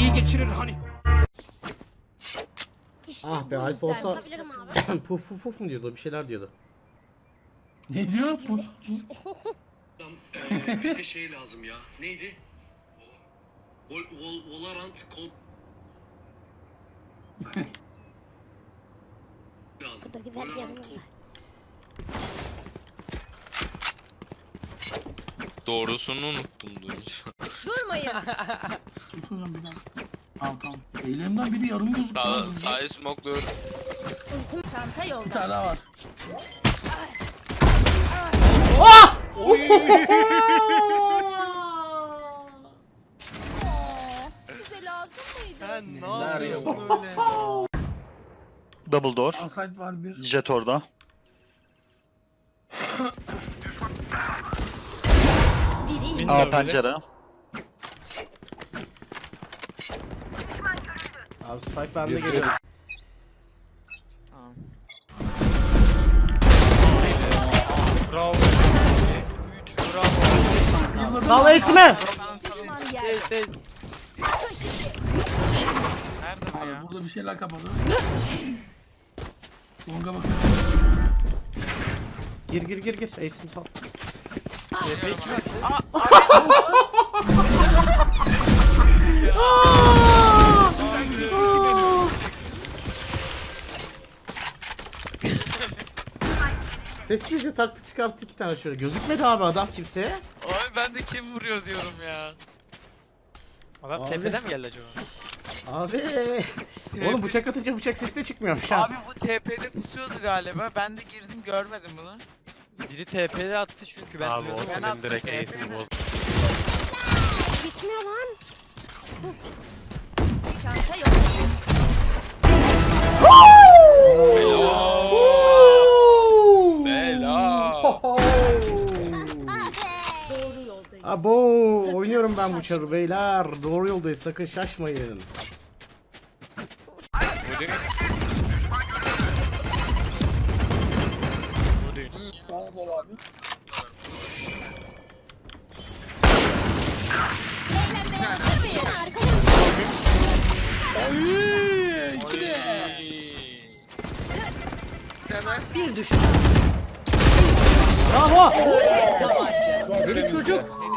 iyi geçirir hani. Ah be Alp olsa puf puf puf mu diyordu bir şeyler diyordu. Ne diyor bu? Ee, bize şey lazım ya. Neydi? Vol, vol, lazım. Yanımda. kod. Doğrusunu unuttum duyunca. Durmayın. Sus hocam bir dakika. Tamam tamam. Elimden biri yarım gözüküyor. Sağ, smokluyorum. Ultim çanta Bir yolda. tane daha var. Size lazım mıydı? Sen ne Neler yapıyorsun öyle? Double door. Asayt var bir. Jet orada. Biri A pencere. Abi Spike bende geliyor. Tamam. Bravo. 3 bravo. Sana. düşman Ses ses. Nerede bu ya? burada bir şeyler kapadı. Longa bakın. Gir gir gir gir ace'imi sal. Sessizce taktı çıkarttı iki tane şöyle. Gözükmedi abi adam kimseye. Abi ben de kim vuruyor diyorum ya. Adam Abi. tepeden mi geldi acaba? Abi. Oğlum bıçak atınca bıçak sesi de çıkmıyormuş ha. Abi bu TP'de pusuyordu galiba. Ben de girdim görmedim bunu. Biri TP'de attı çünkü ben Abi duyuyordum. o Ben attım direkt TP'de. Bitmiyor lan. Abo oynuyorum ben bu çarı beyler. Doğru yoldayız sakın şaşmayın. Bu değil. Bu mıyız? Arkadaşlar. Bravo. Benim çocuk.